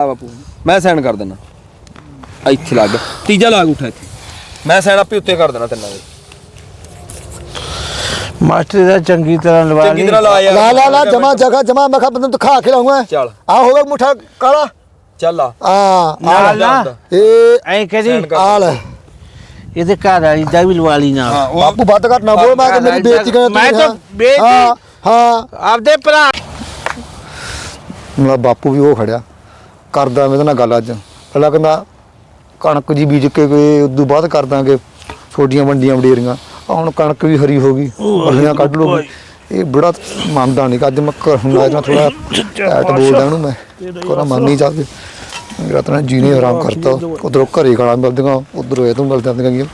ਆ ਬਾਪੂ ਮੈਂ ਸਾਈਨ ਕਰ ਦਿੰਦਾ ਇੱਥੇ ਲੱਗ। ਤੀਜਾ ਲਾਗ ਉਠਾ ਇੱਥੇ। ਮੈਂ ਸਾਈਨ ਆਪੇ ਉੱਤੇ ਕਰ ਦੇਣਾ ਤਿੰਨਾਂ ਦੇ। ਮਾਸਟਰ ਦਾ ਚੰਗੀ ਤਰ੍ਹਾਂ ਲਵਾ ਚੰਗੀ ਤਰ੍ਹਾਂ ਲਾ ਯਾਰ। ਲਾ ਲਾ ਲਾ ਜਮਾ ਜਗਾ ਜਮਾ ਮੈਂ ਕਿਹਾ ਬੰਦੇ ਖਾ ਕੇ ਲਾਉਂਗਾ। ਚੱਲ। ਆ ਹੋਗਾ ਮੁੱਠਾ ਕਾਲਾ। ਚੱਲ ਆ। ਆ ਆ ਨਾਲ ਲੈ। ਨਾ ਇਹ ਐਂ ਕਹਦੀ। ਆ ਲੈ। ਇਹਦੇ ਘਰ ਵਾਲੀ ਦਾ ਵੀ ਲਵਾ ਲਈ ਨਾਲ। ਹਾਂ ਬਾਪੂ ਵੱਧ ਘੱਟ ਨਾ ਬੋਲ ਮੈਂ ਕਿ ਮੇਰੀ ਬੇਇੱਜ਼ਤੀ ਕਰ ਮੈਂ ਤਾਂ ਬੇਇੱਜ਼ਤੀ- ਹਾਂ ਹਾਂ। ਆਪਦੇ ਭਰਾ ਮੇਰਾ ਬਾਪੂ ਵੀ ਉਹ ਖੜਿਆ। ਕਰਦਾ ਮੇਰੇ ਨਾਲ ਗੱਲ ਅੱਜ। ਪਹਿਲਾਂ ਕਹਿੰਦਾ ਕਣਕ ਜੀ ਬੀਜ ਕੇ ਕੋਈ ਉਦੋਂ ਬਾਅਦ ਕਰ ਦਾਂਗੇ ਛੋਟੀਆਂ ਮੰਡੀਆਂ ਵਡੇਰੀਆਂ। ਆਹ ਹੁਣ ਕਣਕ ਵੀ ਹਰੀ ਹੋ ਗਈ ਬੱਲੀਆਂ ਕੱਢ ਲੋ ਇਹ ਬੜਾ ਮੰਨਦਾ ਨਹੀਂ ਅੱਜ ਮੈਂ ਹੁਣ ਨਾਲ ਥੋੜਾ ਐਟ ਬੋਲਦਾ ਇਹਨੂੰ ਮੈਂ ਕੋਰਾ ਮੰਨ ਨਹੀਂ ਜਾਂਦੇ ਮੇਰਾ ਤਾਂ ਜੀਣੇ ਹਰਾਮ ਕਰਤਾ। ਉਧਰੋਂ ਘਰੇ ਗਾਲਾਂ ਮਿਲਦੀਆਂ ਉਧਰੋਂ ਇਹ ਤੋਂ ਮਿਲ ਜਾਂਦੀਆਂ ਗੀਆਂ।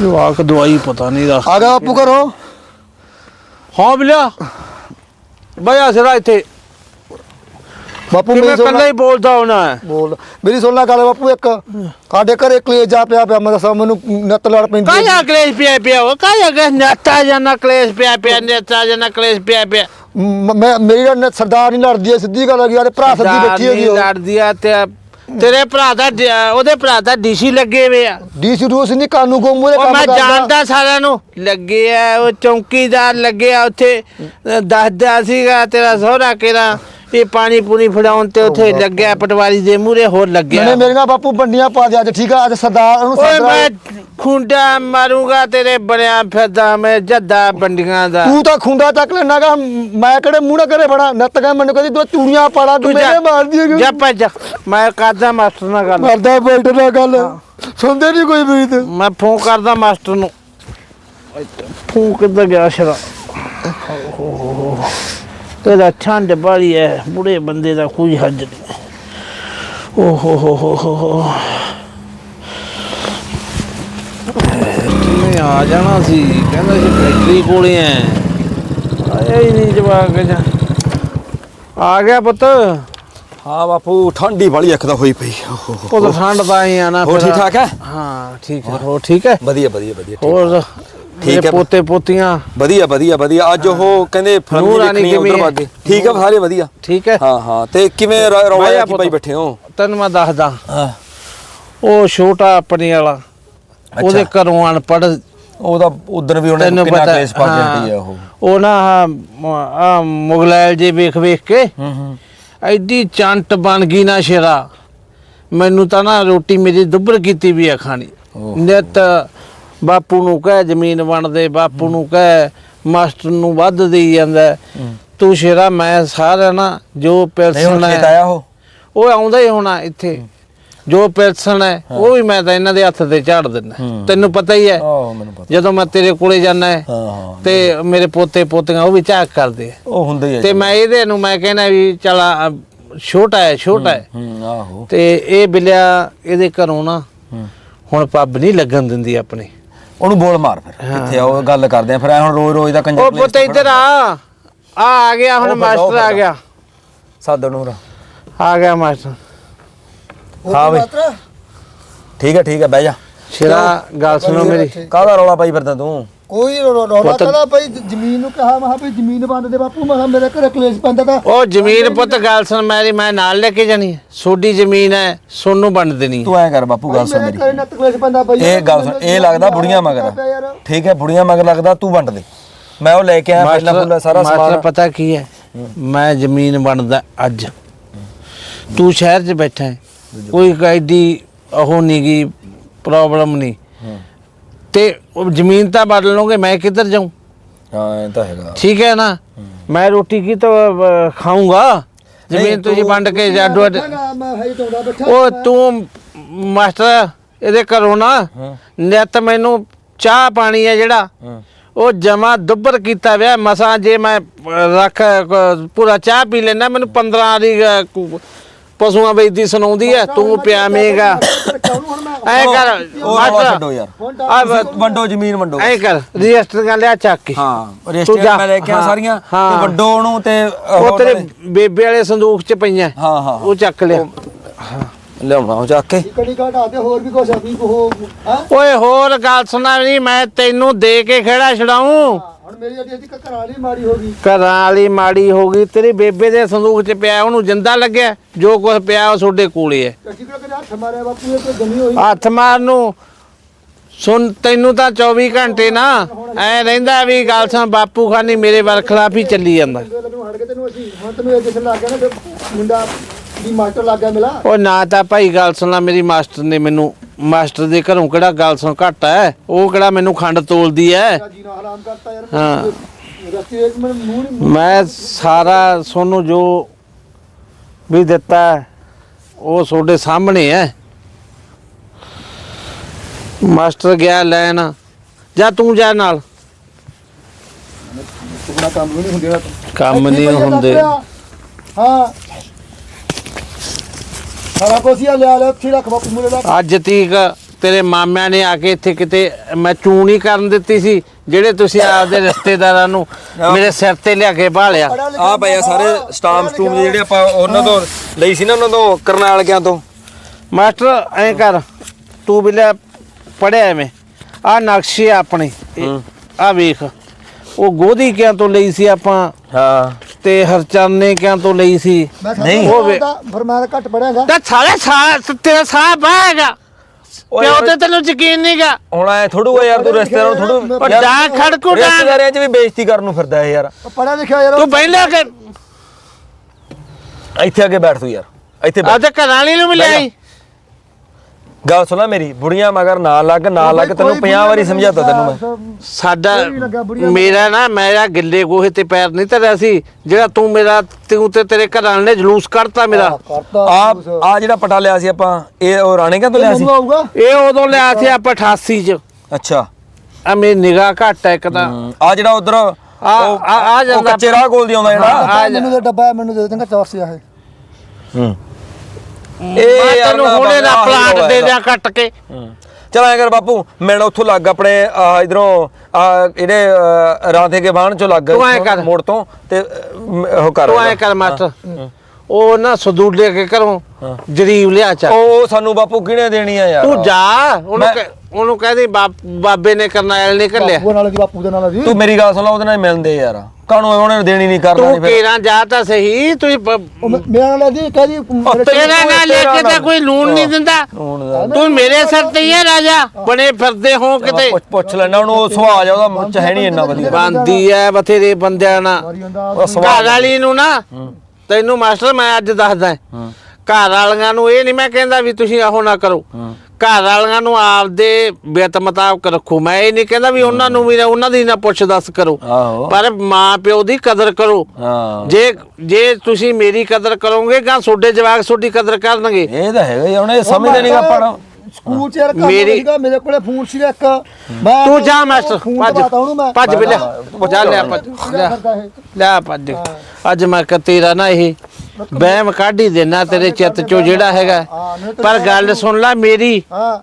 ਜਵਾਕ ਦਵਾਈ ਪਤਾ ਨਹੀਂ ਦਾ ਆ ਗਿਆ ਬਾਪੂ ਘਰੋਂ। ਹਾਂ ਬਿਲਿਆ। ਬਾਇਆ ਸਿਰਾ ਇੱਥੇ। ਬਾਪੂ ਕਿਵੇਂ ਮੇਰੀ ਸੁਣ ਹੀ ਬੋਲਦਾ ਹੋਣਾ ਹੈ। ਬੋਲ। ਮੇਰੀ ਸੁਣ ਲੈ ਗੱਲ ਬਾਪੂ ਇੱਕ। ਸਾਡੇ ਘਰੇ ਕਲੇਜ ਜਾ ਪਿਆ ਪਿਆ ਮੈਂ ਦੱਸਾਂ ਮੈਨੂੰ ਨੱਤ ਲੜ ਪੈਂਦੀ ਹੈ। ਕਾਇਆ ਕਲੇਸ਼ ਪਿਆ ਪਿਆ ਉਹ ਕਾਇਆ ਕਿ ਨੱਤਾ ਜਾਨਾ ਕਲੇਸ਼ ਪਿਆ ਪਿਆ ਨੱਤਾ ਜਾਨਾ ਕਲੇਸ਼ ਪਿਆ ਪਿਆ। ਮ- ਮੈਂ ਮੇਰੀ ਨਾਲ ਨ- ਸਰਦਾਰ ਨਹੀਂ ਲੜਦੀ ਐ ਸਿੱਧੀ ਗੱਲ ਹੈਗੀ ਯਾਰ ਭਰਾ ਸੱਜੀ ਬੈਠੀ ਹੈਗੀ ਉਹ। ਲੜਦੀ ਆ ਤੇ ਤੇਰੇ ਭਰਾ ਦਾ ਡ- ਉਹਦੇ ਭਰਾ ਦਾ ਡੀਸੀ ਲੱਗੇ ਵੇ ਆ। ਡੀ ਸੀ ਰੂਸ ਨਹੀਂ ਕਾਨੂੰ ਕੋ ਮੂਰੇ ਉਹ ਕੰਮ ਮੈਂ ਕਰਦਾ। ਜਾਣਦਾ ਸਾਰਿਆਂ ਨੂੰ। ਲੱਗੇ ਆ ਉਹ ਚੌਂਕੀਦਾਰ ਲੱਗੇ ਆ ਉੱਥੇ ਦੱਸਦਾ ਸੀਗਾ ਤੇਰਾ ਸਹੁਰਾ ਕਿਹੜਾ। ਇਹ ਪਾਣੀ ਪੂਣੀ ਫੜਾਉਣ ਤੇ ਉੱਥੇ ਲੱਗਿਆ ਪਟਵਾਰੀ ਦੇ ਮੂਹਰੇ ਹੋਰ ਲੱਗਿਆ। ਮੈਨੇ ਮੇਰੇ ਨਾਲ ਬਾਪੂ ਬੰਡੀਆਂ ਪਾ ਦੇ ਅੱਜ ਠੀਕ ਆ? ਅੱਜ ਸਰਦਾਰ ਉਹਨੂੰ ਓਏ ਮੈਂ ਖੁੰਡਾ ਮਾਰੂੰਗਾ ਤੇਰੇ ਬੜਿਆ ਫਿਰਦਾ ਮੈਂ ਜੱਦਾ ਬੰਡੀਆਂ ਦਾ। ਤੂੰ ਤਾਂ ਖੁੰਡਾ ਚੱਕ ਲੈਣਾਗਾ ਮੈਂ ਕਿਹੜੇ ਮੂੰਹ ਨਾ ਕਰੇ ਬੜਾ ਨੱਤ ਗਏ ਮੈਨੂੰ ਕਹਿੰਦੀ ਦੋ ਚੂੜੀਆਂ ਪਾੜਾ ਤੂੰ ਤੂੰ ਜਾ- ਮੇਰੇ ਮਾਰਦੀ ਹੈਗੀ। ਜਾ ਭੱਜ ਮੈਂ ਕਰਦਾ ਮਾਸਟਰ ਨਾਲ ਗੱਲ। ਮਰਦਾ ਬੈਠ ਨਾ ਗੱਲ। ਸੁਣਦੇ ਨਹੀਂ ਕੋਈ ਤੇ। ਮੈਂ ਫੋਨ ਕਰਦਾ ਮਾਸਟਰ ਨੂੰ। ਫੋਨ ਕਿੱਦਾਂ ਗਿਆ ਸ਼ਰਾ? ਤੇਰਾ ਠੰਡ ਬਾਲੀ ਹੈ ਬੁੜੇ ਬੰਦੇ ਦਾ ਕੋਈ ਹੱਜ ਨਹੀਂ ਓ ਹੋ ਹੋ ਹੋ ਹੋ ਕਿਵੇਂ ਆ ਜਾਣਾ ਸੀ? ਕਹਿੰਦਾ ਸੀ ਫੈਕਟਰੀ ਕੋਲੇ ਐ। ਆਇਆ ਹੀ ਨਹੀਂ ਜਵਾਕ ਜਾ ਆ ਗਿਆ ਪੁੱਤ। ਹਾਂ ਬਾਪੂ ਠੰਡੀ ਵਾਲੀ ਅੱਖ ਦਾ ਹੋਈ ਪਈ। ਉਹ ਤਾਂ ਠੰਡ ਤਾਂ ਹੀ ਆ ਨਾ ਹੋਰ। ਠੀਕ ਠਾਕ ਹੈ ਹਾਂ ਠੀਕ ਹੈ ਹੋਰ ਠੀਕ ਹੈ ਵਧੀਆ ਵਧੀਆ ਵਧੀਆ। ਹੋਰ ਠੀਕ ਹੈ। ਪੋਤੇ ਪੋਤੀਆਂ। ਵਧੀਆ ਵਧੀਆ ਵਧੀਆ। ਅੱਜ ਉਹ ਕਹਿੰਦੇ ਫਿਲਮ ਦੇਖਣੀ ਉਧਰ ਵਾਗੇ ਠੀਕ ਹੈ ਸਾਰੇ ਵਧੀਆ? ਠੀਕ ਹੈ। ਹਾਂ ਹਾਂ। ਤੇ ਕਿਵੇਂ ਰੌਲਾ ਕੀ ਪਾਈ। ਬੈਠੇ ਹੋ? ਤੈਨੂੰ ਮੈਂ ਦੱਸਦਾ। ਉਹ ਛੋਟਾ ਆਪਣੇ ਵਾਲਾ ਉਹਦੇ ਘਰੋਂ ਅਨਪੜ ਉਹਦਾ ਉਦੋਂ ਵੀ ਉਹਨੇ ਕਿੰਨਾ ਕੇਸ ਪਾ। ਹਟੀ ਆ ਉਹ। ਉਹ ਨਾ ਆ ਮੁਗਲੈਲ ਜੇ ਵੇਖ ਵੇਖ ਕੇ ਹੂੰ ਹੂੰ। ਐਡੀ ਚੰਟ ਬਣ ਗਈ ਨਾ ਸ਼ੇਰਾ। ਮੈਨੂੰ ਤਾਂ ਨਾ ਰੋਟੀ ਮੇਰੀ ਦੁੱਬਰ ਕੀਤੀ ਵੀ ਆ ਖਾਣੀ। ਨਿਤ ਬਾਪੂ ਨੂੰ ਕਹਿ ਜ਼ਮੀਨ ਵੰਡਦੇ ਬਾਪੂ ਨੂੰ ਕਹਿ ਮਾਸਟਰ ਨੂੰ ਵੱਧ ਦੇਈ ਜਾਂਦਾ। ਤੂੰ ਸ਼ੇਰਾ ਮੈਂ ਸਾਰਾ ਨਾ ਜੋ ਖੇਤ ਹੈ। ਆਇਆ ਉਹ? ਉਹ ਆਉਂਦਾ ਹੀ ਹੋਣਾ ਇੱਥੇ। ਜੋ ਪੈਸਣ ਹੈ ਉਹ ਵੀ ਮੈਂ ਤਾਂ ਇਹਨਾਂ ਦੇ ਹੱਥ ਤੇ ਝਾੜ ਦਿੰਦਾ। ਤੈਨੂੰ ਪਤਾ ਹੀ ਹੈ ਜਦੋਂ ਮੈਂ ਤੇਰੇ ਕੋਲੇ ਜਾਣਾ ਹਾਂ ਤੇ ਮੇਰੇ ਪੋਤੇ ਪੋਤੀਆਂ ਉਹ ਵੀ ਝਾਕ ਕਰਦੇ ਆ। ਉਹ ਹੁੰਦਾ ਹੀ ਹੈ ਤੇ ਮੈਂ ਇਹਦੇ ਨੂੰ ਮੈਂ ਕਹਿੰਦਾ ਵੀ ਚਲ ਛੋਟਾ ਹੈ ਛੋਟਾ ਹੈ। ਆਹੋ। ਤੇ ਇਹ ਬਿਲਿਆ ਇਹਦੇ ਘਰੋਂ ਨਾ ਹੁਣ ਪੱਬ ਨਹੀਂ ਲੱਗਣ ਦਿੰਦੀ ਆਪਣੀ। ਉਹਨੂੰ ਬੋਲ ਮਾਰ ਫਿਰ। ਕਿੱਥੇ ਆ ਉਹ ਗੱਲ ਕਰਦੇ ਆ। ਫਿਰ ਐ ਹੁਣ ਰੋਜ਼ ਰੋਜ਼ ਦਾ ਕੰਜਰ ਉਹ ਪੁੱਤ ਇੱਧਰ ਆ। ਆ ਆ ਗਿਆ ਹੁਣ ਮਾਸਟਰ ਆ। ਗਿਆ। ਸਾਦ ਨੂਰ ਆ ਗਿਆ ਮਾਸਟਰ। ਹਾਂ ਬਈ। ਠੀਕ ਹੈ ਠੀਕ ਹੈ ਬਹਿ ਜਾ। ਸ਼ੇਰਾ ਗੱਲ ਸੁਣੋ ਮੇਰੀ। ਕਾਹਦਾ ਰੌਲਾ ਪਾਈ ਫਿਰਦਾ ਤੂੰ? ਕੋਈ ਰੌਲਾ ਪੁੱਤ- ਕਹਦਾ ਭਾਈ? ਜ਼ਮੀਨ ਨੂੰ ਕਿਹਾ ਮੈਂ ਕਿਹਾ ਵੀ ਜ਼ਮੀਨ ਵੰਡ ਦੇ ਬਾਪੂ ਮੈਂ ਕਿਹਾ ਮੇਰੇ ਘਰੇ ਕਲੇਸ਼ ਪੈਂਦਾ ਤਾਂ ਉਹ ਜ਼ਮੀਨ ਪੁੱਤ ਗੱਲ ਸੁਣ ਮੇਰੀ ਮੈਂ ਨਾਲ ਲੈ ਕੇ ਜਾਣੀ ਹੈ। ਸੋਡੀ ਜ਼ਮੀਨ ਹੈ ਸੋਨੂੰ ਵੰਡ ਦੇਣੀ ਹੈ। ਤੂੰ ਐ ਕਰ ਬਾਪੂ ਗੱਲ ਸੁਣ ਮੇਰੇ ਮੇਰੀ। ਘਰੇ ਨੱਤ ਕਲੇਸ਼ ਪੈਂਦਾ ਭਾਈ। ਇਹ ਗੱਲ ਸੁਣ ਇਹ ਲੱਗਦਾ ਬੁੜੀਆਂ ਮਗਰ ਯਾਰ। ਠੀਕ ਹੈ ਬੁੜੀਆਂ ਮਗਰ ਲੱਗਦਾ ਤੂੰ ਵੰਡ ਦੇ। ਮੈਂ ਉਹ ਲੈ ਕੇ ਆਇਆ ਪਹਿਲਾਂ ਫੁੱਲਾ ਸਾਰਾ ਮਾਸਟਰ ਸਮਾਨ। ਪਤਾ ਕੀ ਹੈ? ਮੈਂ ਜ਼ਮੀਨ ਵੰਡਦਾ ਅੱਜ। ਤੂੰ ਸ਼ਹਿਰ 'ਚ ਬੈਠਾ ਹੈ। ਕੋਈ ਐਡੀ ਉਹ ਨਹੀਂ ਗਈ ਪ੍ਰੋਬਲਮ ਨਹੀਂ। ਤੇ ਉਹ ਜ਼ਮੀਨ ਤਾਂ ਵੰਡ ਲਓਗੇ ਮੈਂ ਕਿੱਧਰ ਜਾਊਂ? ਹਾਂ ਇਹ ਤਾਂ ਹੈਗਾ। ਠੀਕ ਹੈ ਨਾ? ਮੈਂ ਰੋਟੀ ਕੀ ਤੋਂ ਅਹ, ਖਾਊਂਗਾ? ਜ਼ਮੀਨ ਤੁਸੀਂ ਵੰਡ ਕੇ ਜਾਡੋ ਬੈਠਾਂਗਾ, ਮੈਂ ਹੈ ਟੋੜਾ ਬੈਠਾ ਉਹ ਤੂੰ ਮਾਸਟਰ ਇਹਦੇ ਘਰੋਂ ਨਾ ਨਿੱਤ ਮੈਨੂੰ ਚਾਹ ਪਾਣੀ ਹੈ ਜਿਹੜਾ ਹਾਂ। ਉਹ ਜਮਾ ਦੁੱਬਰ ਕੀਤਾ ਵਿਆ ਮਸਾਂ ਜੇ ਮੈਂ ਅਹ, ਰੱਖ ਅਹ, ਪੂਰਾ ਚਾਹ ਪੀ ਲੈਣਾ ਮੈਨੂੰ 15 ਦੀ ਅਹ, ਕੁ- ਪਸ਼ੂਆਂ ਵੇਚਦੀ ਸੁਣਾਉਂਦੀ ਐ ਤੂੰ ਪਿਆਵੇਂਗਾ ਐ ਕਰ ਉਹ ਰੌਲਾ ਛੱਡੋ ਯਾਰ। ਆ ਵੰਡੋ ਜ਼ਮੀਨ ਵੰਡੋ। ਐ ਕਰ ਰਜਿਸਟਰ ਲਿਆ ਚੱਕ ਕੇ। ਹਾਂ ਤੂੰ ਰਜਿਸਟਰ ਜਾ। ਮੈਂ ਲੈ ਕੇ ਆ ਹਾਂ, ਸਾਰੀਆਂ ਤੇ। ਵੰਡੋ ਉਹਨੂੰ ਤੇ ਉਹ ਤੇਰੇ ਬੇਬੇ ਵਾਲੇ ਸੰਦੂਕ 'ਚ ਪਈਆਂ। ਹਾਂ ਹਾਂ ਉਹ ਚੱਕ ਲਿਆ। ਲਿਆਉਣਾ ਉਹ ਚੱਕ ਕੇ। ਕੜੀ ਘਾਟਾ ਤੇ ਹੋਰ ਵੀ ਕੁਛ ਆ ਵੀ ਉਹ ਹਾਂ? ਓਏ ਹੋਰ ਗੱਲ ਸੁਣਾ ਨਹੀਂ ਮੈਂ ਤੈਨੂੰ ਦੇ ਕੇ ਖੇੜਾ ਛਡਾਉਂ ਹੁਣ ਮੇਰੀ ਅੱਜ ਇੱਕ ਘਰਾਂ ਵਾਲੀ ਮਾੜੀ ਹੋ ਗਈ। ਘਰਾਂ ਵਾਲੀ ਮਾੜੀ ਹੋ ਗਈ ਤੇਰੀ ਬੇਬੇ ਦੇ ਸੰਦੂਕ 'ਚ ਪਿਆ ਉਹਨੂੰ ਜਿੰਦਾ ਲੱਗਿਆ ਜੋ ਕੁਝ ਪਿਆ ਉਹ ਤੁਹਾਡੇ ਕੋਲੇ ਹੈ ਕਿਹੜਾ ਹੱਥ ਮਾਰਿਆ ਬਾਪੂ ਇਹ ਤੇ ਜੰਮੀ ਹੋਈ। ਹੱਥ ਮਾਰ ਨੂੰ ਸੁਣ ਤੈਨੂੰ ਤਾਂ 24 ਘੰਟੇ ਨਾ ਐ ਰਹਿੰਦਾ ਵੀ ਗੱਲ ਸੁਣ ਬਾਪੂ ਖਾਨੀ ਮੇਰੇ ਵੱਲ ਖਿਲਾਫ ਹੀ ਚੱਲੀ ਜਾਂਦਾ। ਤੈਨੂੰ ਹਟ ਕੇ ਤੈਨੂੰ ਅਸੀਂ ਹੁਣ ਤੈਨੂੰ ਇਹ ਦਿਸਣ ਲੱਗ ਗਿਆ ਨਾ ਮੁੰਡਾ ਮਾਸਟਰ ਲੱਗ ਗਿਆ ਮਿਲਾ? ਉਹ ਨਾ ਤਾਂ ਭਾਈ ਗੱਲ ਸੁਣਨਾ ਮੇਰੀ ਮਾਸਟਰ ਨੇ ਮੈਨੂੰ ਮਾਸਟਰ ਦੇ ਘਰੋਂ ਕਿਹੜਾ ਗੱਲ ਸੁਣ ਘੱਟ ਹੈ? ਉਹ ਕਿਹੜਾ ਮੈਨੂੰ ਖੰਡ ਤੋਲਦੀ ਹੈ? ਜੀਣਾ ਹਰਾਮ ਕਰਤਾ ਯਾਰ ਹਾਂ। ਰਸਤੇ ਵਿੱਚ ਮੈਨੂੰ ਮੂੰਹ ਨਹੀਂ ਮੈਂ ਸਾਰਾ ਸੋਨੂੰ ਜੋ ਵੀ ਦਿੱਤਾ ਹੈ, ਉਹ ਤੁਹਾਡੇ ਸਾਹਮਣੇ ਹੈ। ਮਾਸਟਰ ਗਿਆ ਲੈਣ। ਜਾਂ ਤੂੰ ਜਾ ਨਾਲ। ਕੰਮ ਵੀ ਨਹੀਂ ਹੁੰਦੇ ਨਾ ਕੰਮ ਨਹੀਂ ਹੁੰਦੇ। ਹਾਂ। ਸਾਰਾ ਕੁਛ ਹੀ ਆ ਲਿਆ ਲਿਆ ਉੱਥੇ ਰੱਖ ਬਾਪੂ ਮੂਲੇ ਦਾ ਅੱਜ ਤੀਕ ਤੇਰੇ ਮਾਮਿਆਂ ਨੇ ਆ ਕੇ ਇੱਥੇ ਕਿਤੇ ਮੈਂ ਚੂਣ ਹੀ ਕਰਨ ਦਿੱਤੀ ਸੀ ਜਿਹੜੇ ਤੁਸੀਂ ਆਪਦੇ ਰਿਸ਼ਤੇਦਾਰਾਂ ਨੂੰ ਮੇਰੇ ਸਿਰ ਤੇ ਲਿਆ ਕੇ ਭਾਲਿਆ। ਆ ਪਏ ਆ ਸਾਰੇ ਸਟਾਮ ਸਟੂਮ ਜਿਹੇ ਜਿਹੜੇ ਆਪਾਂ ਉਹਨਾਂ ਤੋਂ ਲਈ ਸੀ ਨਾ ਉਹਨਾਂ ਤੋਂ ਕਰਨਾਲ ਗਿਆਂ ਤੋਂ। ਮਾਸਟਰ ਐਂ ਕਰ ਤੂੰ ਵੀ ਲੈ ਪੜਿਆ ਐਵੇਂ। ਆ ਨਕਸ਼ੇ ਆਪਣੇ ਆ ਵੇਖ। ਉਹ ਗੋਦੀ ਕਿਆਂ ਤੋਂ ਲਈ ਸੀ ਆਪਾਂ? ਹਾਂ। ਤੇ ਹਰਚਰਨੇ ਕਿਆਂ ਤੋਂ ਲਈ ਸੀ? ਨਹੀਂ। ਉਹ ਵੇ- ਫਰਮਾਨ ਘੱਟ ਪੜਿਆਗਾ ਤੇ ਸਾਰੇ ਸਾਹ ਤੇਰਾ ਸਾਹ ਬਾਹੇਗਾ ਓਏ ਤੇ ਤੈਨੂੰ ਯਕੀਨ ਨਹੀਂਗਾ ਹੁਣ ਐ ਥੋੜੂ ਆ ਯਾਰ ਤੂੰ ਰਿਸ਼ਤੇਦਾਰਾਂ ਨੂੰ ਥੋੜੂ ਉਹ ਡਾਂ ਖੜਕੂ ਡਾਂ ਰਿਸ਼ਤੇਦਾਰਾਂ 'ਚ ਵੀ ਬੇਇੱਜ਼ਤੀ ਕਰਨ ਨੂੰ ਫਿਰਦਾ ਹੈ ਯਾਰ। ਪੜਿਆ ਲਿਖਿਆ ਯਾਰ ਤੂੰ ਬਹਿਲਾ ਕੇ ਇੱਥੇ ਅੱਗੇ ਬੈਠ ਤੂੰ ਯਾਰ। ਇੱਥੇ ਬੈਠ। ਆਦੇ ਘਰਾਂ ਵਾਲੀ ਨੂੰ ਮਿਲਿਆਈ ਗੱਲ ਸੁਣਾ ਮੇਰੀ ਬੁੜੀਆਂ ਮਗਰ ਨਾ ਲੱਗ ਨਾ ਲੱਗ ਤੈਨੂੰ 50 ਵਾਰੀ ਸਮਝਾਤਾ ਤੈਨੂੰ ਮੈਂ। ਸਾਡਾ ਮੇਰਾ ਨਾ ਮੇਰਾ ਗਿੱਲੇ ਗੋਹੇ ਤੇ ਪੈਰ ਨਹੀਂ ਧਰਿਆ ਸੀ ਜਿਹੜਾ ਤੂੰ ਮੇਰਾ ਤੂੰ ਤੇ ਤੇਰੇ ਘਰਾਂ ਵਾਲੇ ਨੇ ਜਲੂਸ ਕੱਢਤਾ ਮੇਰਾ। ਆ ਆ ਜਿਹੜਾ ਪਟਾ ਲਿਆ ਸੀ ਆਪਾਂ ਇਹ ਉਹ ਰਾਣੇ ਕਾ ਤੋਂ ਲਿਆ ਸੀ? ਇਹ ਉਦੋਂ ਲਿਆ ਸੀ ਆਪਾਂ 88 ਚ। ਅੱਛਾ। ਆ ਮੇਰੀ ਨਿਗਾਹ ਘੱਟ ਹੈ ਇੱਕ ਤਾਂ। ਆ ਜਿਹੜਾ ਉਧਰ ਆ ਆ ਆ ਜਾਂਦਾ। ਕੱਚੇ ਰਾਹ ਕੋਲ ਦੀ ਆਉਂਦਾ ਜਿਹੜਾ। ਆ। ਮੈਨੂੰ ਤਾਂ ਡੱਬਾ ਮੈਨੂੰ ਦੇ ਦੇਂਗਾ ਚੌਰਸ ਆ ਇਹ। ਹੂੰ। ਮੈਂ ਇਹ ਤੈਨੂੰ ਹੁਣੇ ਦਾ ਪਲਾਟ ਦੇ ਦਿਆਂ ਕੱਟ ਕੇ। ਚਲ ਐ ਕਰ ਬਾਪੂ ਮੈਂ ਉੱਥੋਂ ਲੱਗ ਆਪਣੇ ਇਧਰੋਂ ਜਿਹੜੇ ਅਹ, ਰਾਧੇ ਕੇ ਬਾਣ ਚੋਂ ਲੱਗ ਕਰ। ਮੋੜ ਤੋਂ ਤੇ ਅਹ, ਮ- ਉਹ ਕਰ ਤੂੰ ਐ ਕਰ ਮਾਸਟਰ ਉਹ ਨਾ ਸਦੂਲੇ ਕੇ ਘਰੋਂ ਜਰੀਬ ਲਿਆ ਚੱਕ। ਉਹ ਸਾਨੂੰ ਬਾਪੂ ਕਿਹਨੇ ਦੇਣੀ ਆ ਯਾਰ? ਤੂੰ ਜਾ ਉਹਨੂੰ ਉਹਨੂੰ ਕਹਦੇ ਬਾਬੇ ਨੇ ਕਰਨਾਲ ਨੇ ਘੱਲਿਆ। ਬਾਪੂ ਨਾਲ ਦੀ ਬਾਪੂ ਦੇ ਨਾਲ ਦੀ ਤੂੰ ਮੇਰੀ ਗੱਲ ਸੁਣ ਲਾ ਉਹਦੇ ਨਾਲ ਹੀ ਮਿਲਦੇ ਯਾਰ। ਕਾਹਨੂੰ ਉਹਨੇ ਦੇਣੀ ਨਹੀਂ ਕਰਨਾ ਤੂੰ ਕੇਰਾਂ ਜਾ ਤਾਂ ਸਹੀ ਤੂੰ ਮੇਰਾ ਨਾਲ ਦੀ ਕਹਦੀ ਤੇਰਾ ਨਾਲ ਲੈ ਕੇ ਤਾਂ ਕੋਈ ਲੂਣ ਨਹੀਂ ਦਿੰਦਾ। ਤੂੰ ਮੇਰੇ ਸਿਰ ਤੇ ਹੀ ਹੈ ਰਾਜਾ। ਬਣੇ ਫਿਰਦੇ ਹੋ ਕਿਤੇ। ਪੁੱਛ ਪੁੱਛ ਲੈਣਾ ਉਹਨੂੰ ਉਹ ਸੁਭਾਅ ਜਾ ਉਹਦਾ ਮੁੱਚ ਹੈ ਨਹੀਂ ਇੰਨਾ ਵਧੀਆ। ਬੰਦੀ ਐ ਬਥੇਰੇ ਬੰਦਿਆਂ ਨਾਲ। ਘਰ ਵਾਲੀ ਨੂੰ ਨਾ ਤੈਨੂੰ ਮਾਸਟਰ ਮੈਂ ਅੱਜ ਦੱਸਦਾ। ਘਰ ਵਾਲੀਆਂ ਨੂੰ ਇਹ ਨਹੀਂ ਮੈਂ ਕਹਿੰਦਾ ਵੀ ਤੁਸੀਂ ਆਹੋ ਨਾ ਕਰੋ। ਘਰ ਵਾਲੀਆਂ ਨੂੰ ਆਪਦੇ ਬਿਤ ਮੁਤਾਬਕ ਰੱਖੋ। ਮੈਂ ਇਹ ਨਹੀਂ ਕਹਿੰਦਾ ਵੀ ਉਹਨਾਂ ਨੂੰ ਵੀ ਉਹਨਾਂ ਦੀ ਨਾ ਪੁੱਛ ਦੱਸ ਕਰੋ। ਆਹੋ। ਪਰ ਮਾਂ ਪਿਓ ਦੀ ਕਦਰ ਕਰੋ। ਹਾਂ। ਜੇ ਜੇ ਤੁਸੀਂ ਮੇਰੀ ਕਦਰ ਕਰੋਗੇ ਗਾ ਤੁਹਾਡੇ ਜਵਾਕ ਤੁਹਾਡੀ ਕਦਰ ਕਰਨਗੇ। ਇਹ ਤਾਂ ਹੈਗਾ ਹੀ ਆ, ਹੁਣ ਇਹ ਸਮਝਦੇ ਨਹੀਂਗਾ ਪੜ ਸਕੂਲ ਚ ਯਾਰ ਕੰਮ ਮੇਰੀ- ਸੀਗਾ ਮੇਰੇ ਕੋਲੇ ਫੋਨ ਸੀ ਇੱਕ। ਮੈਂ ਤੂੰ ਜਾ ਮਾਸਟਰ ਫੋਨ ਭੱਜ। ਦਬਾਤਾ ਉਹਨੂੰ ਮੈਂ। ਭੱਜ ਬਿਲਿਆ ਜਾ ਲੈ ਭੱਜ। ਲੈ। ਕਰਦਾ ਇਹ। ਲੈ ਭੱਜ। ਅੱਜ ਮੈਂ ਕਿ ਤੇਰਾ ਨਾ ਇਹ ਬਹਿਮ ਕੱਢ ਹੀ ਦੇਣਾ ਤੇਰੇ ਚਿੱਤ ਚੋਂ ਜਿਹੜਾ ਹੈਗਾ। ਪਰ ਗੱਲ ਸੁਣ ਲੈ ਮੇਰੀ। ਹਾਂ।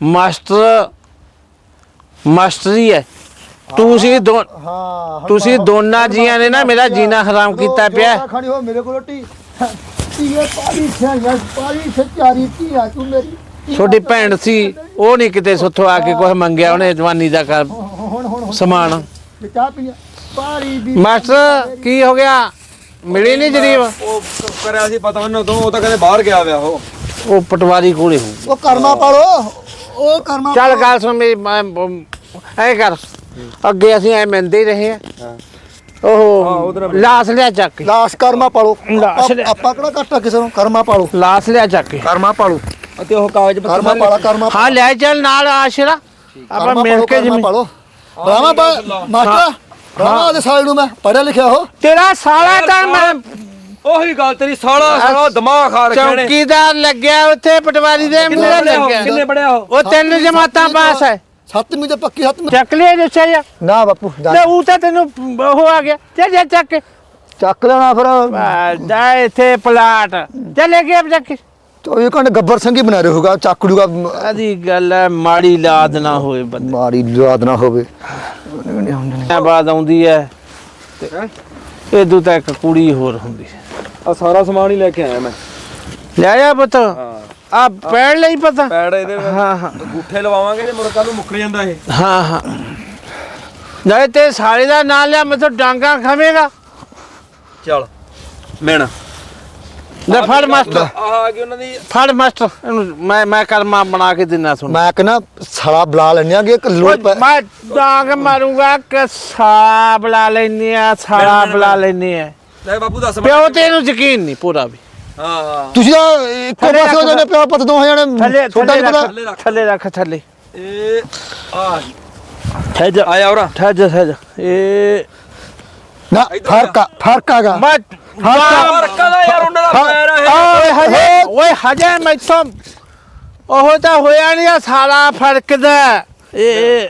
ਮਾਸਟਰ ਮਾਸਟਰੀ ਹੈ। ਤੁਸੀਂ ਦੋ ਹਾਂ ਤੁਸੀਂ ਦੋਨਾਂ ਜੀਆਂ ਨੇ ਨਾ ਮੇਰਾ ਜੀਣਾ ਹਰਾਮ ਕੀਤਾ ਪਿਆ। ਜੋ ਖਾਣੀ ਹੋ ਮੇਰੇ ਕੋਲ ਰੋਟੀ ਇਹ ਪਾਣੀ ਛਾਇਆ ਪਾਣੀ ਸੱਚਾਰੀ ਕੀ ਆ ਤੂੰ ਮੇਰੀ? ਤੁਹਾਡੀ ਭੈਣ ਸੀ ਉਹ ਨਹੀਂ ਕਿਤੇ ਸੁੱਥੋਂ ਆ ਕੇ ਕੁਝ ਮੰਗਿਆ ਉਹਨੇ ਜਵਾਨੀ ਦਾ ਕਰ ਸਮਾਨ। ਤੇ ਚਾਹ ਪੀਆ ਪਾਣੀ ਵੀ ਮਾਸਟਰ ਕੀ ਹੋ ਗਿਆ? ਮਿਲੀ ਨਹੀਂ ਜਰੀਬ। ਉਹ ਕਰਿਆ ਸੀ ਪਤਾ ਉਹਨਾਂ ਤੋਂ ਉਹ ਤਾਂ ਕਹਿੰਦੇ ਬਾਹਰ ਗਿਆ ਵਿਆ ਉਹ। ਉਹ ਪਟਵਾਰੀ ਕੋਲੇ ਹੋ ਉਹ ਕਰਮਾ ਪਾਲੋ ਉਹ ਕਰਮਾ ਚੱਲ ਗੱਲ ਸੁਣ ਮੇਰੀ ਮੈਂ- ਐ ਕਰ। ਅੱਗੇ ਅਸੀਂ ਐ ਮਿਲਦੇ ਹੀ ਰਹੇ ਆ ਉਹ ਲਾਸ ਲਿਆ ਚੱਕ ਕੇ। ਲਾਸ਼ ਕਰਮਾ ਪਾਲੋ। ਲਾਸ਼ ਆਪ-। ਆਪਾਂ ਕਿਹੜਾ ਘੱਟ ਆ ਕਿਸੇ ਨੂੰ? ਕਰਮਾ ਪਾਲੋ। ਲਾਸ ਲਿਆ ਚੱਕ ਕੇ। ਕਰਮਾ ਪਾਲੋ। ਅਤੇ ਉਹ ਕਾਗਜ਼ ਪੱਤਰ ਕਰਮਾ ਪਾਲਾ ਕਰਮਾ ਹਾਂ ਲੈ ਚੱਲ ਨਾਲ ਆਸ਼ਰਾ। ਆਪਾਂ ਕਰਮਾ ਮਿਲ ਪਾਲੋ, ਕੇ ਕਰਮਾ ਜਿਵੇਂ ਪਾਲੋ ਰਾਮਾ ਪਾ ਮਾਸਟਰ। ਰਾਮਾ ਦੇ ਸਾਲ ਨੂੰ ਮੈਂ ਪੜਿਆ ਲਿਖਿਆ ਹੋ ਤੇਰਾ ਸਾਲਾ ਤਾਂ ਮੈਂ ਉਹੀ ਗੱਲ ਤੇਰੀ ਸਾਲਾ ਸਾਲਾ ਦਿਮਾਗ ਖਾ ਰੱਖਿਆ ਨੇ। ਚੌਕੀਦਾਰ ਲੱਗਿਆ ਉੱਥੇ ਪਟਵਾਰੀ ਦੇ ਮੂਹਰੇ ਲੱਗਿਆ। ਕਿੰਨੇ ਪੜਿਆ ਉਹ? ਉਹ ਤਿੰਨ ਜਮਾਤਾਂ ਪਾਸ ਹੈ। ਸੱਤਵੀਂ ਤੇ ਪੱਕੀ ਸੱਤਵੀਂ ਚੱਕ ਲਿਆ ਜੇ ਚਾਹਿਆ ਨਾ ਬਾਪੂ ਤੇ ਉਹ ਤਾਂ ਤੈਨੂੰ ਉਹ ਆ ਗਿਆ। ਚੱਲ ਜਾ ਚੱਕ। ਚੱਕ ਲੈਣਾ ਫਿਰ। ਜਾ ਇੱਥੇ ਪਲਾਟ। ਚੱਲੇ ਗਿਆ ਚੱਕ 24 ਘੰਟੇ ਗੱਬਰ ਸੰਗੀ ਬਣਾ ਰਹੇ ਹੋਗਾ ਚੱਕ ਲੂਗਾ ਆਦੀ ਗੱਲ ਹੈ ਮਾੜੀ ਲਾਦ ਨਾ ਹੋਏ ਬੰਦੇ ਮਾਰੀ ਯਾਦ ਨਾ ਹੋਵੇ। ਬਾਤ ਆਉਂਦੀ ਹੈ? ਇਹ ਦੂ ਤਾਂ ਇੱਕ ਕੁੜੀ ਹੋਰ ਹੁੰਦੀ ਹੈ ਆ ਸਾਰਾ ਸਮਾਨ ਹੀ ਲੈ ਕੇ ਆਇਆ ਮੈਂ। ਲੈ ਆ ਪੁੱਤ। ਆ ਪੈੜ ਲਈ ਪਤਾ। ਪੈੜ ਇਹਦੇ ਹਾਂ ਹਾਂ। ਗੁੱਠੇ ਲਵਾਵਾਂਗੇ ਤੇ ਮੁਰਕਾ ਨੂੰ ਮੁੱਕ ਜਾਂਦਾ ਇਹ। ਹਾਂ ਹਾਂ। ਨਹੀਂ ਤੇ ਸਾਲੇ ਦਾ ਨਾਂ ਲਿਆ ਮੈਂ ਤਾਂ ਡਾਂਗਾ ਖਾਵੇਂਗਾ। ਚੱਲ ਮੈਨ ਲੈ ਫੜ ਮਾਸਟਰ। ਆਹ ਆ ਗਈ ਉਹਨਾਂ ਦੀ। ਫੜ ਮਾਸਟਰ ਇਹਨੂੰ ਮੈਂ ਮੈਂ ਕਰਮਾ ਬਣਾ ਕੇ ਦਿੰਨਾ ਸੁਣ ਮੈਂ ਕਹਿੰਦਾ ਸਾਲਾ ਬੁਲਾ ਲੈਣੇ ਆਗੇ ਇੱਕ ਪੈ- ਮੈਂ ਡਾਂਗ ਮਾਰੂੰਗਾ ਕਿ ਸਾ ਬੁਲਾ ਲੈਨੇ ਆ ਸਾਲਾ ਬੁਲਾ ਲੈਨੇ ਆ ਲੈ ਬਾਪੂ ਦੱਸ ਪਿਓ ਤੇ ਇਹਨੂੰ ਯਕੀਨ ਨਹੀਂ ਪੂਰਾ ਵੀ। ਹਾਂ ਹਾਂ। ਤੁਸੀਂ ਤਾਂ ਇੱਕੋ ਥੱਲੇ ਪਾਸੇ ਹੋ ਰੱਖ ਜਾਂਦੇ ਪਿਓ ਪੁੱਤ ਦੋਹਾਂ ਥੱਲੇ ਜਣੇ ਛੋਟਾ ਥੱਲੇ ਨਹੀਂ ਪਤਾ। ਥੱਲੇ ਰੱਖ। ਥੱਲੇ ਰੱਖ ਥੱਲੇ। ਇਹ ਆ। ਠਹਿਜ ਆਇਆ ਉਰਾ। ਠਹਿਜ ਠਹਿਜ ਇਹ ਨਾ ਫ਼ਰਕ ਆ ਫ਼ਰਕ ਆਗਾ। ਮੈਂ ਫਰਕਾ ਦਾ ਯਾਰ ਉਹਨਾਂ ਦਾ ਪੈਰ ਆ ਓਏ ਹਜੇ ਓਏ ਹਜੇ ਮੈਥੋਂ ਉਹ ਤਾਂ ਹੋਇਆ ਨਹੀਂ ਆ ਸਾਲਾ ਫੜਕਦਾ। ਇਹ ਇਹ।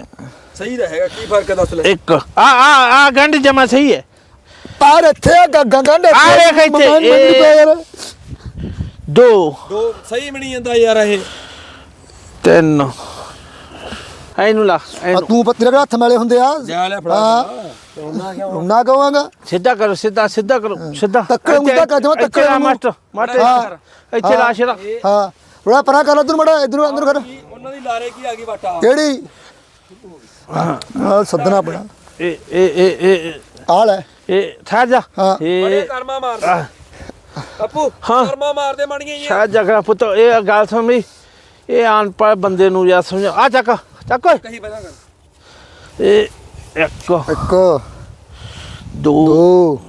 ਸਹੀ ਰਹੇਗਾ ਕੀ ਫ਼ਰਕ ਦੱਸ ਲੈ। ਇੱਕ। ਆ ਆ ਆ ਗੰਢ ਜਮਾ ਸਹੀ ਹੈ। ਪਾਰ ਇੱਥੇ ਗੰਗਾ ਦੇ ਆ ਵੇਖ ਇੱਥੇ, ਇਹ- ਦੋ। ਦੋ ਸਹੀ ਬਣੀ ਜਾਂਦਾ ਯਾਰ ਇਹ। ਤਿੰਨ। ਇਹਨੂੰ ਲਾ ਤੂੰ ਪੱਤੀ ਦੇ ਹੱਥ ਮੈਲੇ ਹੁੰਦੇ ਆ। ਜਾ ਲੈ ਫੜਾ ਹਾਂ। ਉਹਨਾਂ ਕਿਉਂ ਨਾ ਕਹਾਂਗਾ? ਸਿੱਧਾ ਕਰੋ ਸਿੱਧਾ ਸਿੱਧਾ ਕਰੋ ਸਿੱਧਾ। ਤੱਕੜੇ ਇੱਥੇ- ਮੁੱਦਾ ਕਰ ਦੇਵਾਂ, ਇੱਥੇ ਤੱਕੜੇ ਲਾ ਨੂੰ। ਮਾਸਟਰ ਮਾਸਟਰ ਹਾਂ। ਇੱਥੇ ਲਾ ਸ਼ੇਰਾ। ਹਾਂ। ਬੜਾ ਪਰਾਂ ਕਰ ਇਧਰ ਮੜਾ ਇਧਰ ਅੰਦਰ ਕਰ ਕੀ ਉਹਨਾਂ ਦੀ ਲਾਰੇ ਕੀ ਆ ਗਈ ਬਾਟਾ ਕਿਹੜੀ? ਹਾਂ ਸੱਦਣਾ ਬੜਾ ਇਹ ਇਹ ਇਹ ਇਹ ਆ ਲੈ। ਇਹ ਠਹਿਰ ਜਾ। ਹਾਂ। ਬੜੇ ਇਹ ਕਰਮਾ ਮਾਰਦੇ। ਅੱਪੂ ਹਾਂ। ਕਰਮਾ ਮਾਰਦੇ ਬਣੀਆਂ ਹੀ ਆ ਸ਼ਾਇਦ ਜਗਰਾ ਪੁੱਤ ਇਹ ਗੱਲ ਇਹ ਅਨਪੜ੍ਹ ਬੰਦੇ ਨੂੰ ਜਾਂ ਸਮਝ ਆ ਚੱਕ ਚੱਕ ਓਏ। ਕਹੀ ਬਣਾ ਕਰ ਇਹ ਇੱਕ ਇੱਕ ਦੋ ਦੋ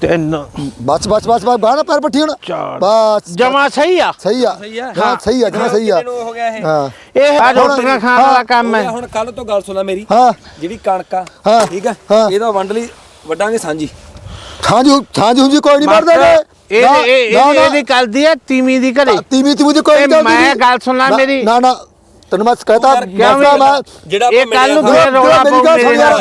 ਤਿੰਨ ਬਸ ਬਸ ਬਸ ਬਸ ਬਾਹਰ ਪੈਰ ਪੱਠੀ ਹੁਣ ਚਾਰ ਬਸ ਜਮਾ ਸਹੀ ਆ ਸਹੀ ਆ ਸਹੀ ਆ? ਹਾਂ ਸਹੀ ਆ ਜਮਾ ਸਹੀ ਆ ਕਿੰਨੇ ਨੂੰ ਹੋ ਗਿਆ ਇਹ ਹਾਂ ਇਹ ਆ ਰੋਟੀਆਂ ਖਾਣ ਵਾਲਾ ਕੰਮ ਹੈ ਹੁਣ ਕੱਲ ਤੋਂ ਗੱਲ ਸੁਣਾ ਮੇਰੀ। ਹਾਂ। ਜਿਹੜੀ ਕਣਕ ਆ ਹਾਂ। ਠੀਕ ਆ? ਹਾਂ। ਇਹਦਾ ਵੰਡ ਲਈ ਵੱਡਾਂਗੇ ਸਾਂਝੀ। ਸਾਂਝੂ ਸਾਂਝੂ ਜੀ ਕੋਈ ਨਹੀਂ ਮਰਦੇ ਨੇ। ਇਹ ਇਹ ਇਹ-। ਇਹਦੀ ਕਰਦੀ ਹੈ ਤੀਵੀਂ ਦੀ ਘਰੇ ਤੀਵੀਂ ਦੀ ਕੋਈ ਇਹ ਨਹੀਂ ਚੱਲਦੀ ਮੈਂ ਜੀ। ਗੱਲ ਸੁਣ ਲੈ ਨਾ- ਮੇਰੀ। ਨਾ ਨਾ। ਤੈਨੂੰ ਮੈਂ ਕਹਤਾ ਕਿਉਂ ਮੈਂ ਜਿਹੜਾ ਇਹ ਕੱਲ ਨੂੰ ਯਾਰ, ਨਾਲ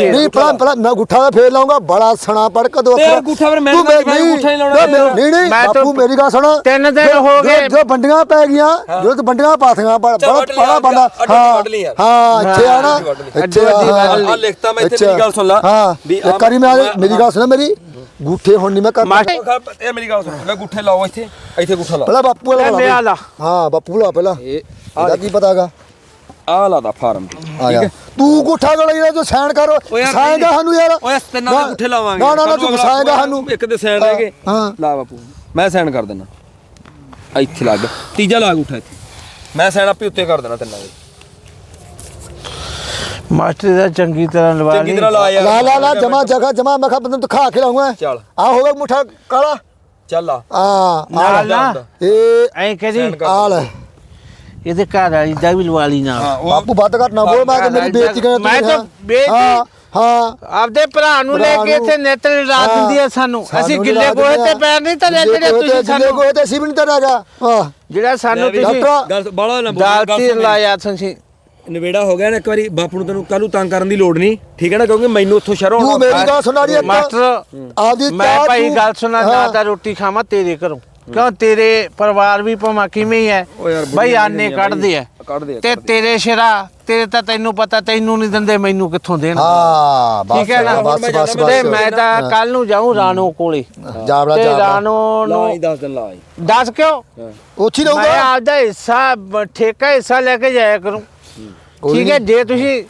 ਨਹੀਂ ਪਹਿਲਾਂ ਪਹਿਲਾਂ ਮੈਂ ਗੁੱਠਾ ਦਾ ਫੇਰ ਲਾਉਂਗਾ ਬੜਾ ਸਣਾ ਪੜ ਕੇ ਦੋ ਤੇ ਯਾਰ ਅੱਖਰ। ਗੁੱਠਾ ਫਿਰ ਮੈਂ ਗੁੱਠਾ ਹੀ ਲਾਉਣਾ ਨਹੀਂ ਤੇਰਾ। ਨਹੀਂ ਨਹੀਂ ਬਾਪੂ ਮੇਰੀ ਗੱਲ ਸੁਣ ਤਿੰਨ ਦਿਨ ਹੋ ਗਏ। ਜੋ ਬੰਡੀਆਂ ਪੈ ਗਈਆਂ ਜੋ ਤੇ ਬੰਡੀਆਂ ਪਾਥੀਆਂ ਬੜਾ ਬੜਾ ਬੰਦਾ ਹਾਂ। ਹਾਂ ਇੱਥੇ ਆ ਨਾ। ਇੱਥੇ ਆ ਲਿਖਤਾ ਮੈਂ ਇੱਥੇ। ਮੇਰੀ ਗੱਲ ਸੁਣ ਲਾ ਹਾਂ ਵੀ ਇੱਕ ਵਾਰੀ ਮੈਂ ਮੇਰੀ ਗੱਲ ਸੁਣ ਮੇਰੀ ਗੁੱਠੇ ਹੁਣ ਨਹੀਂ ਮੈਂ ਕਰਦਾ ਇਹ ਮੇਰੀ ਗੱਲ ਸੁਣ ਮੈਂ ਗੁੱਠੇ ਲਾਓ ਇੱਥੇ ਇੱਥੇ ਗੁੱਠਾ ਲਾ ਪਹਿਲਾਂ ਬਾਪੂ ਵਾਲਾ ਲੈ। ਹਾਂ ਬਾਪੂ ਲਾ ਪਹਿਲਾਂ ਇਹ ਇਹਦਾ ਕੀ ਪਤਾਗਾ ਆ ਲਾਦਾ ਫਾਰਮ ਤੇ। ਆ ਜਾ। ਤੂੰ ਗੁੱਠਾ ਗਲਾ ਜਿਹੜਾ ਜੋ ਸਾਈਨ ਕਰ ਨਹੀਂ। ਸਾਨੂੰ ਯਾਰ। ਓਏ ਤਿੰਨਾਂ ਦੇ ਗੁੱਠੇ ਲਾਵਾਂਗੇ। ਨਾ ਨਾ ਨਾ ਤੂੰ ਫਸਾਏਗਾ ਸਾਨੂੰ। ਇੱਕ ਦੇ ਸਾਈਡ ਰਹਿ ਗਏ ਹਾਂ। ਲਾ ਬਾਪੂ ਮੈਂ ਸਾਈਨ ਕਰ ਦਿੰਦਾ। ਇੱਥੇ ਲੱਗ। ਤੀਜਾ ਲਾ ਗੁੱਠਾ ਇੱਥੇ। ਮੈਂ ਸਾਈਨ ਆਪੇ ਉੱਤੇ ਕਰ ਦੇਣਾ ਤਿੰਨਾਂ ਦੇ। ਮਾਸਟਰ ਦਾ ਚੰਗੀ ਤਰ੍ਹਾਂ ਲਵਾ ਚੰਗੀ ਤਰ੍ਹਾਂ ਲਾ ਯਾਰ। ਲਾ ਲਾ ਲਾ ਜਮਾ ਜਗਾ ਜਮਾ ਮੈਂ ਖਾ ਬੰਦੇ ਨੂੰ ਦਿਖਾ ਕੇ ਲਾਉਂਗਾ। ਚੱਲ। ਆ ਹੋਗਾ ਮੁੱਠਾ ਕਾਲਾ। ਚੱਲ ਆ। ਆ ਨਾਲ ਇਹ ਐਂ ਕਹਦੀ। ਆ ਲੈ। ਇਹਦੇ ਘਰ ਵਾਲੀ ਦਾ ਵੀ ਲਵਾ ਲਈ ਨਾਲ। ਬਾਪੂ ਵੱਧ ਘੱਟ ਨਾ ਬੋਲ ਮੈਂ ਕਿ ਮੇਰੀ ਬੇਇੱਜ਼ਤੀ ਕਰ ਮੈਂ ਤਾਂ ਬੇਇੱਜ਼ਤੀ- ਹਾਂ ਹਾਂ। ਆਪਦੇ ਭਰਾ ਨੂੰ ਲੈ ਕੇ ਇੱਥੇ ਨੇਤਰ ਹਾਂ। ਦਿੰਦੀ ਆ ਸਾਨੂੰ। ਅਸੀਂ ਸਾਨੂੰ ਗਿੱਲੇ ਲਾ ਗੋਹੇ ਤੇ। ਪੈਰ ਨਹੀਂ ਗਿੱਲੇ ਜਿਹੜੇ ਤੁਸੀਂ ਗਿੱਲੇ ਸਾਨੂੰ ਗੋਹੇ ਤੇ ਅਸੀਂ ਵੀ ਨਹੀਂ ਧਰਿਆਗਾ ਹਾਂ। ਜਿਹੜਾ ਸਾਨੂੰ ਤੁਸੀਂ ਡਾਕਟਰ ਗੱਲ ਬਾਲਾ ਨਾ ਬੋਲ। ਲਾਇਆ ਤੁਸੀਂ। ਨਵੇੜਾ ਹੋ ਗਿਆ ਨਾ ਇੱਕ ਵਾਰੀ ਬਾਪੂ ਨੂੰ ਤੈਨੂੰ ਕੱਲ ਨੂੰ ਤੰਗ ਕਰਨ ਦੀ ਲੋੜ ਨਹੀਂ ਠੀਕ ਹੈ ਨਾ? ਕਿਉਂਕਿ ਮੈਨੂੰ ਉੱਥੋਂ ਸ਼ਹਿਰੋਂ ਤੂੰ ਮੇਰੀ ਗੱਲ ਸੁਣਾ ਰਹੀ ਮਾਸਟਰ ਆਪਦੀ ਮੈਂ ਭਾਈ ਗੱਲ ਸੁਣਾ। ਨਾ ਤਾਂ ਰੋਟੀ ਖਾਵਾਂ ਤੇਰੇ ਘਰੋਂ। ਕਿਉਂ ਤੇਰੇ ਪਰਿਵਾਰ ਵੀ ਭਾਵੇਂ ਕਿਵੇਂ ਹੀ ਹੈ? ਓ ਯਾਰ ਆਨੇ ਕੱਢਦੇ ਆ। ਕੱਢਦੇ ਆ, ਤੇ ਕੱਢਦੇ ਤੇਰੇ ਸ਼ਰਾ ਤੇਰੇ ਤਾਂ ਤੈਨੂੰ ਪਤਾ ਤੈਨੂੰ ਨਹੀਂ ਦਿੰਦੇ ਮੈਨੂੰ ਕਿੱਥੋਂ ਦੇਣ? ਹਾਂ ਬਸ ਠੀਕ ਹੈ ਨਾ? ਬਸ ਮੈਂ ਬਸ ਤੇ ਬਸ। ਮੈਂ ਤਾਂ ਕੱਲ ਨੂੰ ਜਾਊਂ ਰਾਣੋ ਕੋਲੇ। ਜਾਵੜਾ ਤੇ ਜਾਵੜਾ ਰਾਣੋ ਲਾ ਹੀ ਨੂੰ ਦੱਸ ਦਿਨ ਲਾ ਹੀ ਦੱਸ ਕਿਉਂ? ਉੱਚੀ ਮੈਂ ਰਹੂਗਾ। ਆਪਦਾ ਹਿੱਸਾ ਬ- ਠੇਕਾ ਹਿੱਸਾ ਲੈ ਕੇ ਜਾਇਆ ਕਰੂੰ। ਕੋਈ ਠੀਕ ਹੈ ਜੇ ਤੁਸੀਂ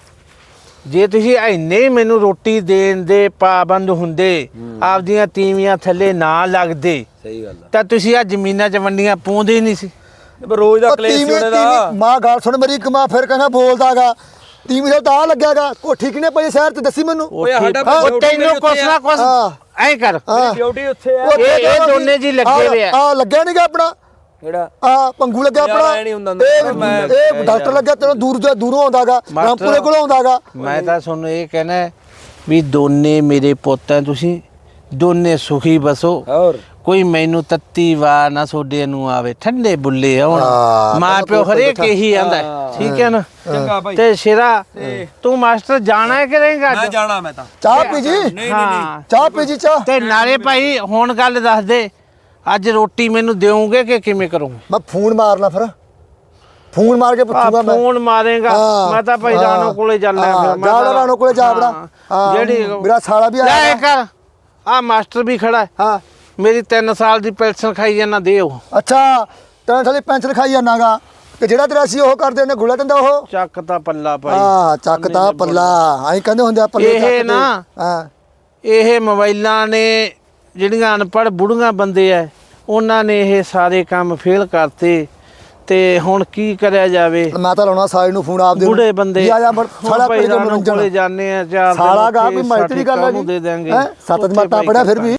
ਜੇ ਤੁਸੀਂ ਇੰਨੇ ਹੀ ਮੈਨੂੰ ਰੋਟੀ ਦੇਣ ਦੇ ਪਾਬੰਦ ਹੁੰਦੇ ਆਪਦੀਆਂ ਤੀਵੀਆਂ ਥੱਲੇ ਨਾ ਲੱਗਦੇ ਸਹੀ ਗੱਲ ਤਾਂ ਤੁਸੀਂ ਆ ਜ਼ਮੀਨਾਂ 'ਚ ਵੰਡੀਆਂ ਪਾਉਂਦੇ ਹੀ ਨਹੀਂ ਸੀ। ਆ ਪਰ ਰੋਜ਼ ਦਾ ਕਲੇਸ਼ ਦਾ ਤੀਵੀਂ- ਮਾਂ ਗੱਲ ਸੁਣ ਮੇਰੀ ਕਮਾ ਫਿਰ ਕਹਿੰਦਾ ਬੋਲਦਾਗਾ ਤੀਵੀਂ ਦਾ ਤਾਂ ਲੱਗਿਆਗਾ ਕੋਠੀ ਕਿਨੇ ਪਈ ਸ਼ਹਿਰ ਤੇ ਦੱਸੀ ਮੈਨੂੰ? ਉਹ ਓਏ ਸਾਡਾ ਤੈਨੂੰ ਕੁਛ ਨਾ ਆ। ਕੁਛ। ਐਂ ਕਰ। ਡਿਊਟੀ ਉੱਥੇ ਆ। ਇਹ- ਦੋਨੇ ਜੀ ਲੱਗੇ ਹੋਏ ਆ। ਆਹ ਲੱਗਿਆ ਨਹੀਂਗਾ ਆਪਣਾ। ਕਿਹੜਾ? ਆ ਪੰਗੂ ਲੱਗਿਆ ਆਪਣਾ। ਹੁੰਦਾ। ਇਹ ਮੈਂ- ਇਹ ਡਾਕਟਰ ਲੱਗਿਆ ਤੈਨੂੰ ਦੂਰ ਜਾ ਦੂਰੋਂ ਆਉਂਦਾਗਾ ਰਾਮਪੁਰੇ ਕੋਲੋਂ ਆਉਂਦਾਗਾ। ਮੈਂ ਤਾਂ ਤੁਹਾਨੂੰ ਇਹ ਕਹਿਣਾ ਵੀ ਦੋਨੇ ਮੇਰੇ ਪੁੱਤ ਹੈ ਤੁਸੀਂ। ਦੋਨੇ ਸੁਖੀ ਬਸੋ। ਹੋਰ? ਕੋਈ ਮੈਨੂੰ ਤੱਤੀ ਵਾਰ ਨਾ ਸੋਡੇ ਨੂੰ ਆਵੇ। ਠੰਡੇ ਬੁੱਲੇ ਆਉਣ। ਮਾਂ ਪਿਓ ਹਰੇਕ। ਇਹੀ ਆਂਦਾ। ਠੀਕ ਹੈ ਨਾ? ਚੰਗਾ ਭਾਈ। ਤੇ ਸ਼ੇਰਾ ਤੂੰ ਮਾਸਟਰ ਜਾਣਾ ਹੈ ਕਿ ਰਹੇਗਾ ਮੈਂ ਜਾਣਾ ਮੈਂ ਤਾਂ। ਚਾਹ ਪੀ ਜੀ? ਨਹੀਂ ਨਹੀਂ ਚਾਹ ਪੀ ਜੀ ਚਾਹ। ਤੇ ਨਾਲੇ ਭਾਈ ਹੁਣ ਗੱਲ ਦੱਸ ਦੇ। ਅੱਜ ਰੋਟੀ ਮੈਨੂੰ ਦੇਵੋਗੇ ਕਿ ਕਿਵੇਂ ਕਰੂੰ ਮੈਂ ਫੋਨ ਮਾਰਨਾ ਫਿਰ। ਫੋਨ ਮਾਰ ਕੇ ਪੁੱਛੂਗਾ ਮੈਂ। ਫੋਨ ਮਾਰੇਗਾ। ਹਾਂ, ਮੈਂ ਤਾਂ ਭਾਈ ਹਾਂ, ਰਾਣੋ ਕੋਲੇ ਜਾਣਾ ਹਾਂ, ਫਿਰ ਮੈਂ ਜਾ ਤਾਂ- ਰਾਣੋ ਕੋਲੇ ਜਾ। ਹਾਂ, ਹਾਂ, ਜਿਹੜੀ ਮੇਰਾ ਸਾਲਾ ਵੀ ਆਇਆ ਲੈ ਹੈ। ਕਰ ਆ ਮਾਸਟਰ ਵੀ ਖੜਾ ਹੈ। ਹਾਂ। ਮੇਰੀ 3 ਸਾਲ ਦੀ ਪੈਨਸ਼ਨ ਖਾਈ ਜਾਂਦਾ ਦੇ ਉਹ। ਅੱਛਾ ਤੈਨੂੰ ਥਲੇ ਪੈਂਚਰ ਖਾਈ ਜਾਣਾਗਾ ਕਿ ਜਿਹੜਾ ਤੇਰਾ ਸੀ ਉਹ ਕਰਦੇ ਨੇ ਗੁਲਾ ਟੰਦਾ ਉਹ? ਚੱਕ ਤਾਂ ਪੱਲਾ ਭਾਈ। ਆ ਚੱਕਦਾ ਪੱਲਾ। ਆਈ ਕਹਿੰਦੇ ਹੁੰਦੇ ਆ ਪੱਲੇ ਇਹ ਚੱਕ। ਨਾ- ਹਾਂ। ਇਹ ਮੋਬਾਈਲਾਂ ਨੇ ਜਿਹੜੀਆਂ ਅਨਪੜ੍ਹ ਬੁੜੀਆਂ ਬੰਦੇ ਐ ਉਹਨਾਂ ਨੇ ਇਹ ਸਾਰੇ ਕੰਮ ਫੇਲ ਕਰਤੇ ਤੇ ਹੁਣ ਕੀ ਕਰਿਆ ਜਾਵੇ? ਮੈਂ ਤਾਂ ਲਾਉਣਾ ਸਾਈਡ ਨੂੰ ਫੋਨ ਆਪਦੇ। ਬੁੜੇ ਬੰਦੇ ਵੀ ਆ ਜਾ ਕੋਲੇ ਰਾਣੋ ਮਨੋਰੰਜਨ ਕੋਲੇ ਜਾਂਦੇ ਆ ਚਾਰ ਸਾਲਾ ਗਾ ਕੋਈ ਮੈਟਰੀ ਗੱਲ ਹੈ ਜੀ? ਸੱਤ ਜਮਾਤਾਂ ਪੜਿਆ ਫਿਰ ਵੀ।